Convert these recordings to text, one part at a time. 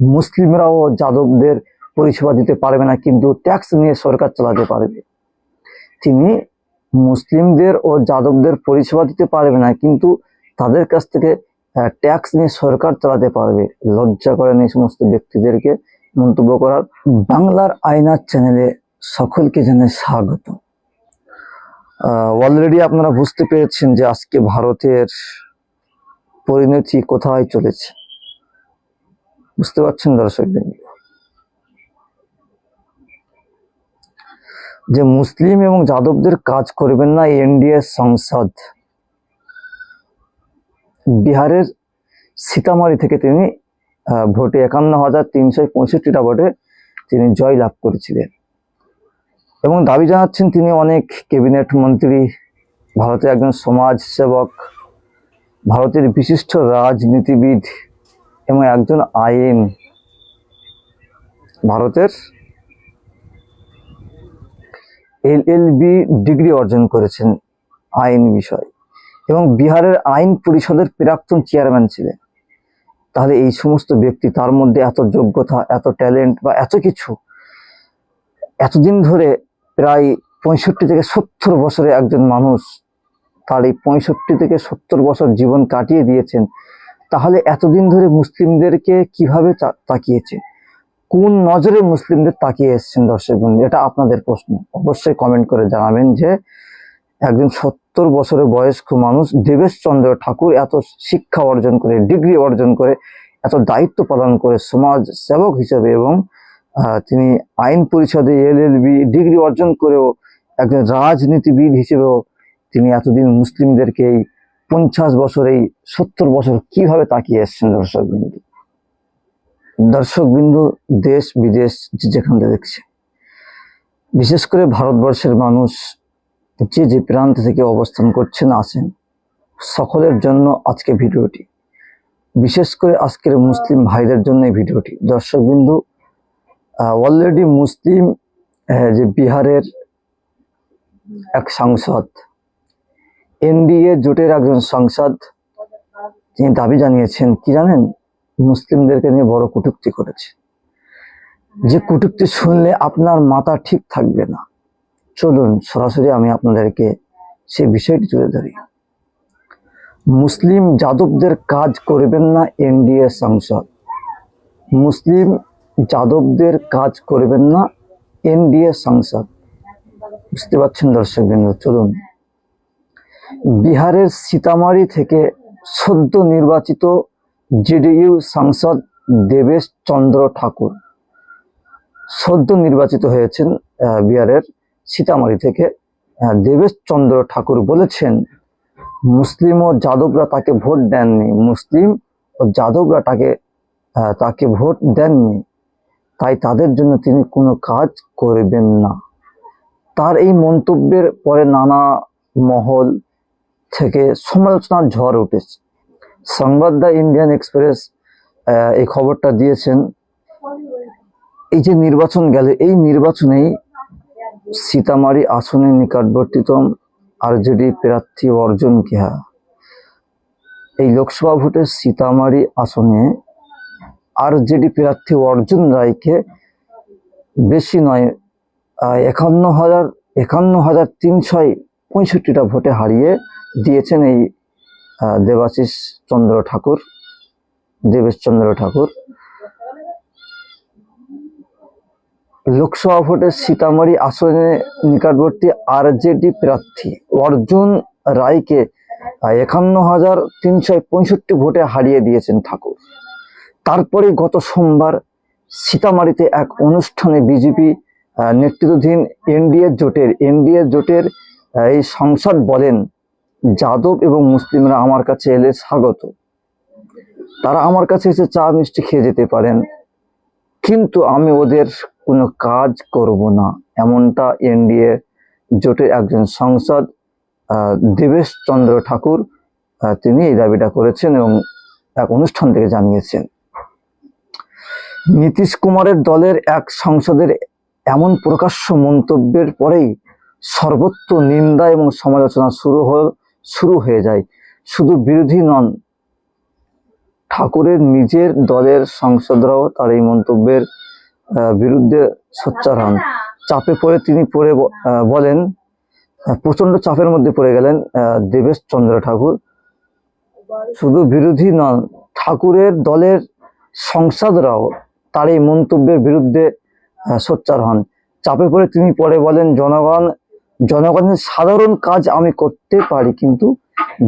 মুসলিমরাও যাদবদের পরিষেবা দিতে পারবে না, কিন্তু ট্যাক্স নিয়ে সরকার চালাতে পারবে। তিনি মুসলিমদের ও যাদবদের পরিষেবা দিতে পারবে না, কিন্তু তাদের কাছ থেকে ট্যাক্স নিয়ে সরকার চালাতে পারবে। লজ্জা করেন এই সমস্ত ব্যক্তিদেরকে মন্তব্য করার। বাংলার আয়নার চ্যানেলে সকলকে জানাই স্বাগত। অলরেডি আপনারা বুঝতে পেরেছেন যে আজকে ভারতের পরিণতি কোথায় চলেছে। বুঝতে পারছেন দর্শক যে মুসলিম এবং যাদবদের কাজ করবেন না এনডিএ সংসদ। বিহারের সীতামারি থেকে তিনি ভোটে একান্ন হাজার তিনশো পঁয়ষট্টিটা ভোটে তিনি জয় লাভ করেছিলেন। এবং দাবি জানাচ্ছেন তিনি অনেক ক্যাবিনেট মন্ত্রী, ভারতের একজন সমাজ সেবক ভারতের বিশিষ্ট রাজনীতিবিদ এবং একজন আইন ভারতের এলএলবি ডিগ্রি অর্জন করেছেন আইন বিষয়। এবং বিহারের আইন পরিষদের প্রাক্তন চেয়ারম্যান ছিলেন। তাহলে এই সমস্ত ব্যক্তি তার মধ্যে এত যোগ্যতা, এত ট্যালেন্ট বা এত কিছু এতদিন ধরে প্রায় পঁয়ষট্টি থেকে সত্তর বছরে একজন মানুষ তার এই পঁয়ষট্টি থেকে সত্তর বছর জীবন কাটিয়ে দিয়েছেন। তাহলে এতদিন ধরে মুসলিমদেরকে কীভাবে তাকিয়েছে? কোন নজরে মুসলিমদের তাকিয়ে এসেছেন দর্শক বন্ধু? এটা আপনাদের প্রশ্ন। অবশ্যই কমেন্ট করে জানাবেন যে, একজন সত্তর বছরের বয়স্ক মানুষ দেবেশচন্দ্র ঠাকুর এত শিক্ষা অর্জন করে, ডিগ্রি অর্জন করে, এত দায়িত্ব পালন করে সমাজ সেবক হিসেবে এবং তিনি আইন পরিষদে এলএলবি ডিগ্রি অর্জন করেও একজন রাজনীতিবিদ হিসেবেও তিনি এতদিন মুসলিমদেরকে এই পঞ্চাশ বছর, এই সত্তর বছর কীভাবে তাকিয়ে এসছেন দর্শক বিন্দু দর্শক বিন্দু দেশ, বিদেশ যেখান থেকে দেখছে। বিশেষ করে ভারতবর্ষের মানুষ যে যে প্রান্ত থেকে অবস্থান করছেন আছেন সকলের জন্য আজকে ভিডিওটি। বিশেষ করে আজকের মুসলিম ভাইদের জন্য এই ভিডিওটি। দর্শক বিন্দু অলরেডি মুসলিম যে বিহারের এক সাংসদ এনডিএ জোটের একজন সাংসদ তিনি দাবি জানিয়েছেন, কি জানেন? মুসলিমদেরকে নিয়ে বড় কটূক্তি করেছে। যে কটূক্তি শুনলে আপনার মাথা ঠিক থাকবে না। চলুন, সরাসরি আমি আপনাদেরকে সে বিষয়টি তুলে ধরি। মুসলিম যাদবদের কাজ করবেন না এনডিএ সংসদ। মুসলিম যাদবদের কাজ করবেন না এনডিএ সংসদ। বুঝতে পারছেন দর্শক বিন্দু চলুন বিহারের সীতামারি থেকে সদ্য নির্বাচিত জেডিইউ সাংসদ দেবেশ চন্দ্র ঠাকুর। সদ্য নির্বাচিত হয়েছেন বিহারের সীতামারি থেকে দেবেশ চন্দ্র ঠাকুর বলেছেন, মুসলিম ও যাদবরা তাকে ভোট দেননি। মুসলিম ও যাদবরা তাকে তাকে ভোট দেননি। তাই তাদের জন্য তিনি কোনো কাজ করবেন না। তার এই মন্তব্যের পরে নানা মহল থেকে সমালোচনার ঝড় উঠেছে। সংবাদ দ্য ইন্ডিয়ান এক্সপ্রেস এই খবরটা দিয়েছেন, এই যে নির্বাচন গেল, এই নির্বাচনেই সীতামারি আসনের নিকটবর্তীতম আরজেডি প্রার্থী অর্জুন কেহা। এই লোকসভা ভোটে সীতামারি আসনে আর আরজেডি প্রার্থী অর্জুন রায়কে বেশি নয় একান্ন হাজার একান্ন হাজার তিনশো পঁয়ষট্টিটা ভোটে হারিয়ে দিয়েছেন এই দেবাশিস চন্দ্র ঠাকুর, দেবেশ চন্দ্র ঠাকুর। লোকসভা ভোটে সীতামারি আসনে নিকটবর্তী আর আরজেডি প্রার্থী অর্জুন রায়কে একান্ন হাজার তিনশো পঁয়ষট্টি ভোটে হারিয়ে দিয়েছেন ঠাকুর। তারপরে গত সোমবার সীতামারিতে এক অনুষ্ঠানে বিজেপি নেতৃত্বাধীন এনডিএ জোটের এনডিএ জোটের এই সংসদ বলেন যাদব এবং মুসলিমরা আমার কাছে এলে স্বাগত। তারা আমার কাছে এসে চা মিষ্টি খেয়ে যেতে পারেন, কিন্তু আমি ওদের কোনো কাজ করব না, এমনটা এনডিএ জোটের একজন সংসদ দেবেশ চন্দ্র ঠাকুর তিনি এই দাবিটা করেছেন এবং এক অনুষ্ঠান থেকে জানিয়েছেন। নীতিশ কুমারের দলের এক সংসদের এমন প্রকাশ্য মন্তব্যের পরেই সর্বত্র নিন্দা এবং সমালোচনা শুরু হয়ে শুরু হয়ে যায়। শুধু বিরোধী নন, ঠাকুরের নিজের দলের সাংসদরাও তার এই মন্তব্যের বিরুদ্ধে সোচ্চার হন। চাপে পড়ে তিনি পড়ে বলেন প্রচণ্ড চাপের মধ্যে পড়ে গেলেন দেবেশ চন্দ্র ঠাকুর। শুধু বিরোধী নন, ঠাকুরের দলের সংসদরাও তার এই মন্তব্যের বিরুদ্ধে সোচ্চার হন। চাপে পড়ে তিনি পরে বলেন, জনগণ জনগণের সাধারণ কাজ আমি করতে পারি, কিন্তু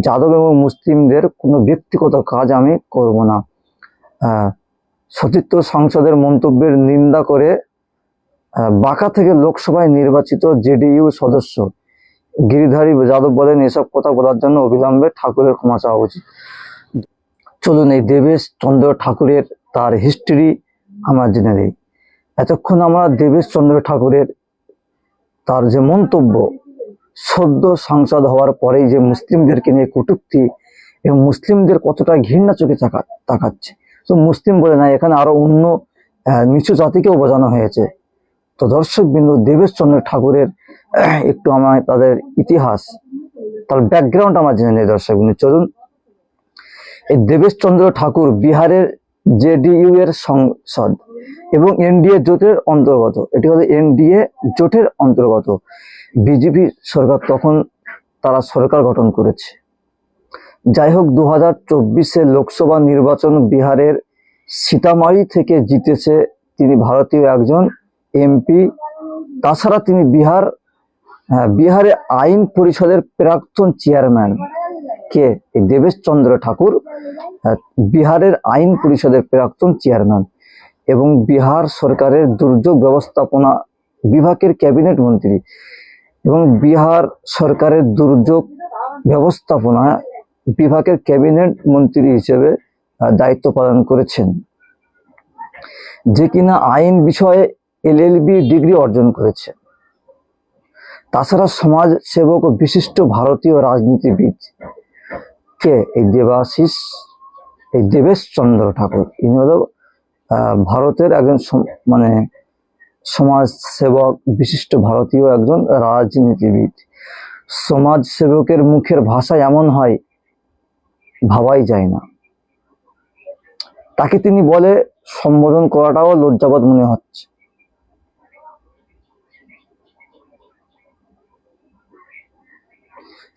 যাদব এবং মুসলিমদের কোনো ব্যক্তিগত কাজ আমি করব না। সতীর্থ সংসদের মন্তব্যের নিন্দা করে বাঁকা থেকে লোকসভায় নির্বাচিত জেডিইউ সদস্য গিরিধারী যাদব বলেন, এসব কথা বলার জন্য অবিলম্বে ঠাকুরের ক্ষমা চাওয়া উচিত। চলুন এই দেবেশ চন্দ্র ঠাকুরের তার হিস্ট্রি আমরা জেনে নিই। এতক্ষণ আমরা দেবেশ চন্দ্র ঠাকুরের তার যে মন্তব্য, সদ্য সাংসদ হওয়ার পরেই যে মুসলিমদেরকে নিয়ে কটূক্তি এবং মুসলিমদের কতটা ঘৃণা চোখে তাকা তাকাচ্ছে। তো মুসলিম বলে না, এখানে আরও অন্য নিচু জাতিকেও বোঝানো হয়েছে। তো দর্শক বিন্দু দেবেশ চন্দ্র ঠাকুরের, একটু আমার তাদের ইতিহাস, তার ব্যাকগ্রাউন্ড আমার জেনে নেই দর্শক বিন্দু চলুন। এই দেবেশ চন্দ্র ঠাকুর বিহারের জেডিইউ এর সংসদ এবং এনডিএ জোটের অন্তর্গত। এটি হলো এনডিএ জোটের অন্তর্গত। বিজেপি সরকার তখন তারা সরকার গঠন করেছে। যাই হোক দু হাজার লোকসভা নির্বাচন বিহারের সীতামারি থেকে জিতেছে তিনি ভারতীয় একজন এমপি। তাছাড়া তিনি বিহার হ্যাঁ, বিহারে আইন পরিষদের প্রাক্তন চেয়ারম্যান কে? দেবেশ চন্দ্র ঠাকুর বিহারের আইন পরিষদের প্রাক্তন চেয়ারম্যান। এবং বিহার সরকারের দুর্যোগ ব্যবস্থাপনা বিভাগের ক্যাবিনেট মন্ত্রী এবং বিহার সরকারের দুর্যোগ ব্যবস্থাপনা বিভাগের ক্যাবিনেট মন্ত্রী হিসেবে দায়িত্ব পালন করেছেন, যে কিনা আইন বিষয়ে এলএলবি ডিগ্রি অর্জন করেছে। তাছাড়া সমাজ সেবক ও বিশিষ্ট ভারতীয় রাজনীতিবিদ কে? এই দেবাশিস, এই দেবেশ চন্দ্র ঠাকুর। ইনি হলো ভারতের একজন মানে সমাজ সেবক বিশিষ্ট ভারতীয় একজন রাজনীতিবিদ। সমাজ সেবকের মুখের ভাষা এমন হয়, ভাবাই যায় না। তাকে তিনি বলে, সম্বোধন করাটাও লজ্জাবোধ মনে হচ্ছে।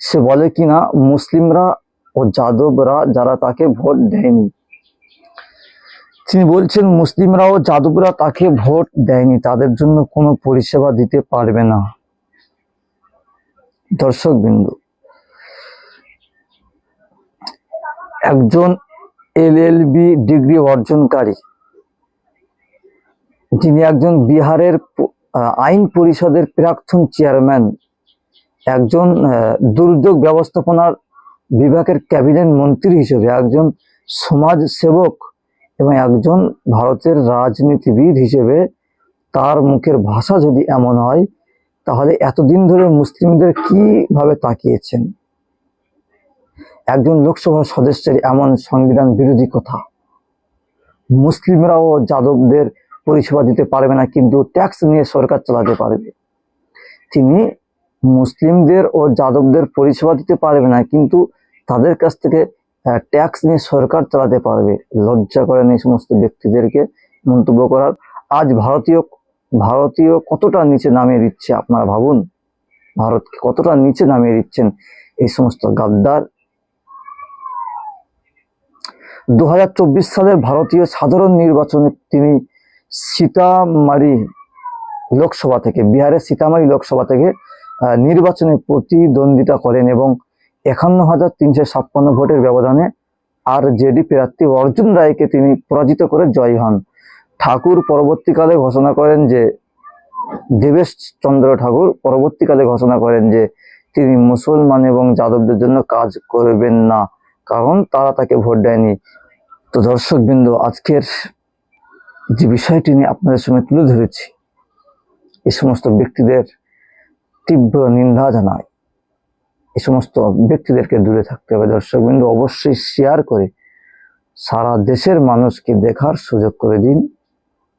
সে বলে, কিনা, মুসলিমরা ও যাদবরা যারা তাকে ভোট দেয়নি তিনি বলছেন মুসলিমরা ও যাদবরা তাকে ভোট দেয়নি, তাদের জন্য কোনো পরিষেবা দিতে পারবে না। দর্শক বিন্দু, একজন এলএলবি ডিগ্রি অর্জনকারী, যিনি একজন বিহারের আইন পরিষদের প্রাক্তন চেয়ারম্যান, একজন দুর্যোগ ব্যবস্থাপনার বিভাগের ক্যাবিনেট মন্ত্রী হিসেবে, একজন সমাজ সেবক এবং একজন ভারতের রাজনীতিবিদ হিসেবে তার মুখের ভাষা যদি এমন হয়, তাহলে এতদিন ধরে মুসলিমদের কীভাবে তাকিয়েছেন? একজন লোকসভা সদস্যের এমন সংবিধান বিরোধী কথা। মুসলিমরাও যাদবদের পরিষেবা দিতে পারবে না, কিন্তু ট্যাক্স নিয়ে সরকার চালাতে পারবে। তিনি মুসলিমদের ও যাদবদের পরিষেবা দিতে পারবে না, কিন্তু তাদের কাছ থেকে ট্যাক্স নিয়ে সরকার চালাতে পারবে। লজ্জা করেন এই সমস্ত ব্যক্তিদেরকে মন্তব্য করার। আজ ভারতীয় ভারতীয় কতটা নিচে নামিয়ে দিচ্ছে আপনারা ভাবুন? ভারতকে কতটা নিচে নামিয়ে দিচ্ছেন এই সমস্ত গাদ্দার? দু হাজার চব্বিশ সালের ভারতীয় সাধারণ নির্বাচনে তিনি সীতামারি লোকসভা থেকে, বিহারের সীতামারি লোকসভা থেকে নির্বাচনে প্রতিদ্বন্দ্বিতা করেন এবং একান্ন হাজার তিনশো ছাপ্পান্ন ভোটের ব্যবধানে আর জেডি প্রার্থী অর্জুন রায়কে তিনি পরাজিত করে জয়ী হন। ঠাকুর পরবর্তীকালে ঘোষণা করেন যে দেবেশ চন্দ্র ঠাকুর পরবর্তীকালে ঘোষণা করেন যে, তিনি মুসলমান এবং যাদবদের জন্য কাজ করবেন না, কারণ তারা তাকে ভোট দেয়নি। তো দর্শক বিন্দু আজকের যে বিষয়টি নিয়ে আপনাদের সঙ্গে তুলে ধরেছি এই সমস্ত ব্যক্তিদের তীব্র নিন্দা জানায় এই সমস্ত ব্যক্তিদেরকে দূরে থাকতে হবে। দর্শক বিন্দু অবশ্যই শেয়ার করে সারা দেশের মানুষকে দেখার সুযোগ করে দিন।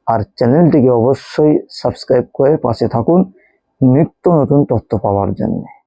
আর চ্যানেলটিকে অবশ্যই সাবস্ক্রাইব করে পাশে থাকুন নিত্য নতুন তথ্য পাওয়ার জন্য।